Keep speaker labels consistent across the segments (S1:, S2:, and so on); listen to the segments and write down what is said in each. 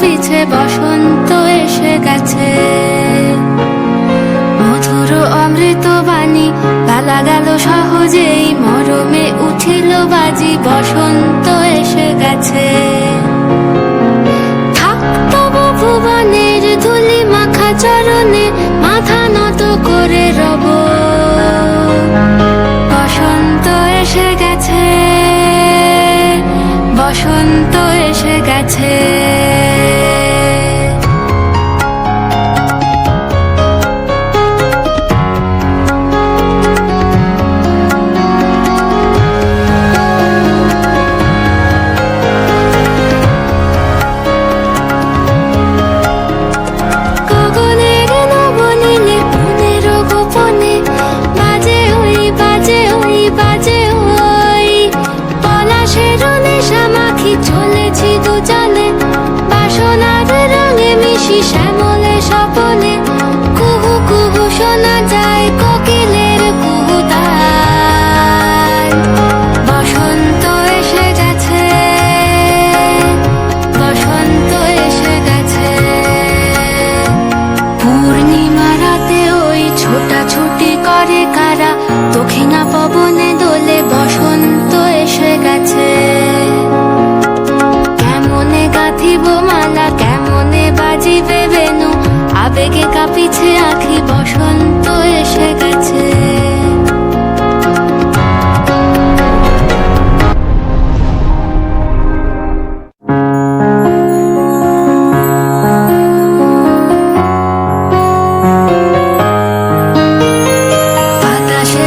S1: পিছে বসন্ত এসে গেছে। মধুর অমৃত বাণী বেলা গেল সহজেই, মরমে উঠিল বাজি, বসন্ত এসে গেছে। ভুবনের ধুলি মাখা চরণে, মাথা নত করে রব। বসন্ত এসে গেছে, বসন্ত এসে গেছে গাঁথিব মালা কেমনে বাজিবে বেনু? আবেগে কাঁপিছে আখি বসন্ত এসে গেছে। বাতাসে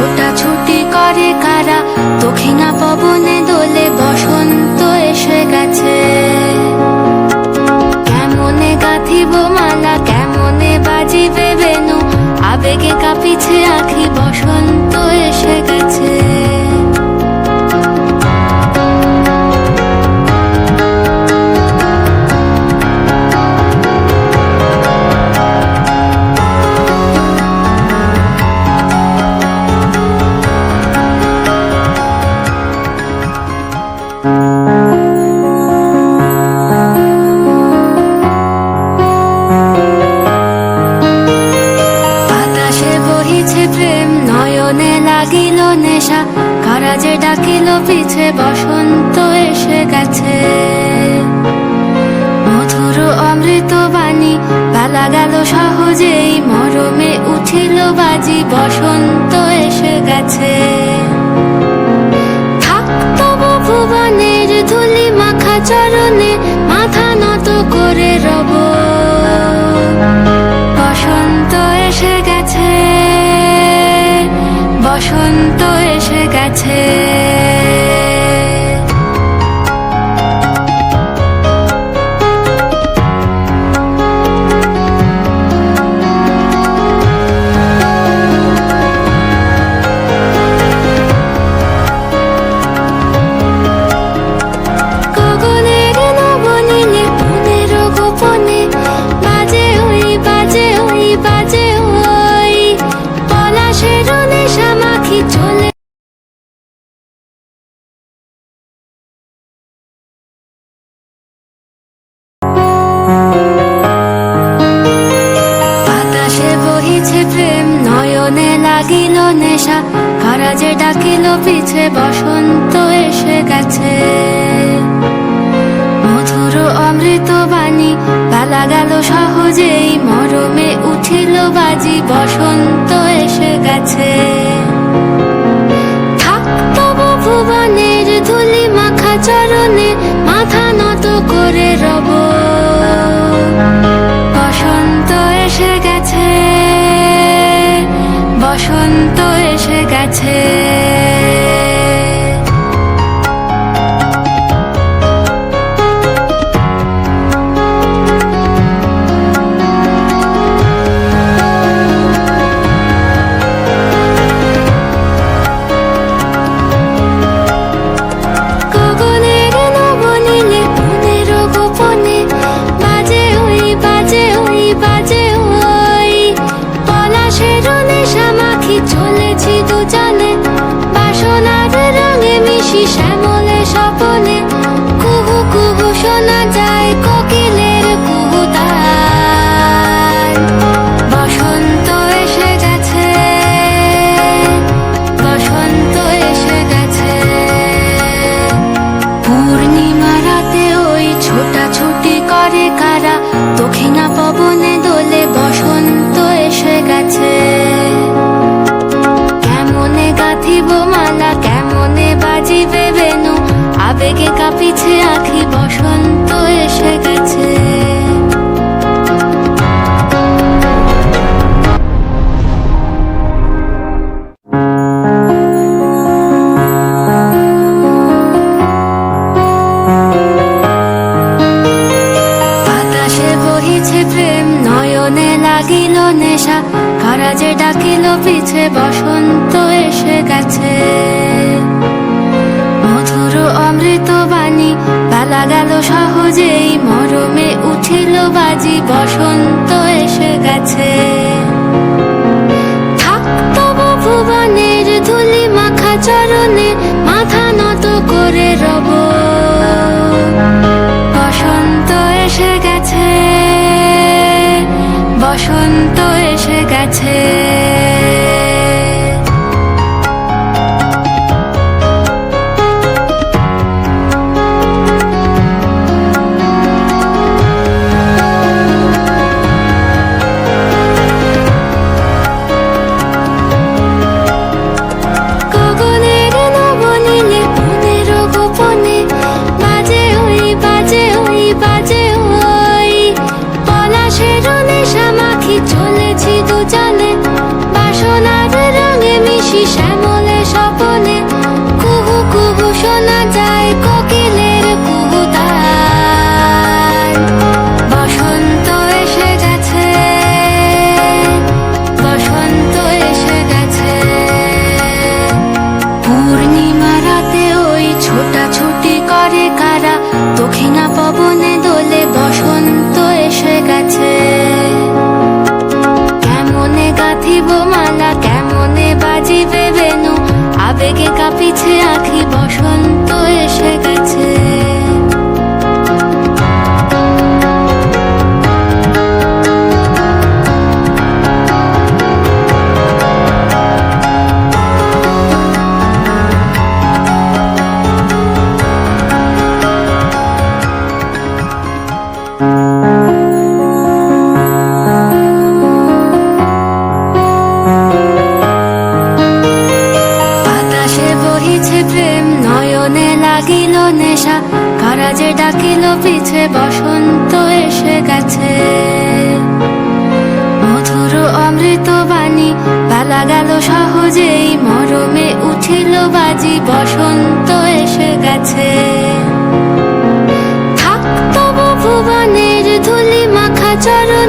S1: ওই ছোটাছুটি করে? কারা দক্ষিণা পবনে লাগিল নেশা। কারা ডাকিল, পিছে বসন্ত এসে গেছে। মধুর অমৃত বাণী সহজেই। মরমে উঠিল বাজি, বসন্ত এসে গেছে। চরণে মাথা নত করে রব। বসন্ত এসে গেছে বসন্ত এসে গেছে। নেশা কারা যে ডাকিল, পিছে বসন্ত এসে গেছে। মধুর অমৃত বাণী, বেলা গেল সহজেই, মরমে উঠিল বাজি, বসন্ত এসে গেছে। ভুবনের চরণে, মাথা নত করে রব। বসন্ত এসে গেছে। যে ডাকিল, পিছে বসন্ত এসে গেছে। মধুর অমৃত বাণী, পালা গেল সহজেই, মরমে উঠিল বাজি, বসন্ত এসে গেছে। থাকতো ভুবনের ধুলি মাখা চরণে বসন্ত এসে গেছে। ডাকিল বসন্ত এসে গেছে। মধুর অমৃত বাণী পালা গেল সহজেই, মরমে উঠিল বাজি, বসন্ত এসে গেছে। থাকতো ভুবনের ধুলি মাখা চরণ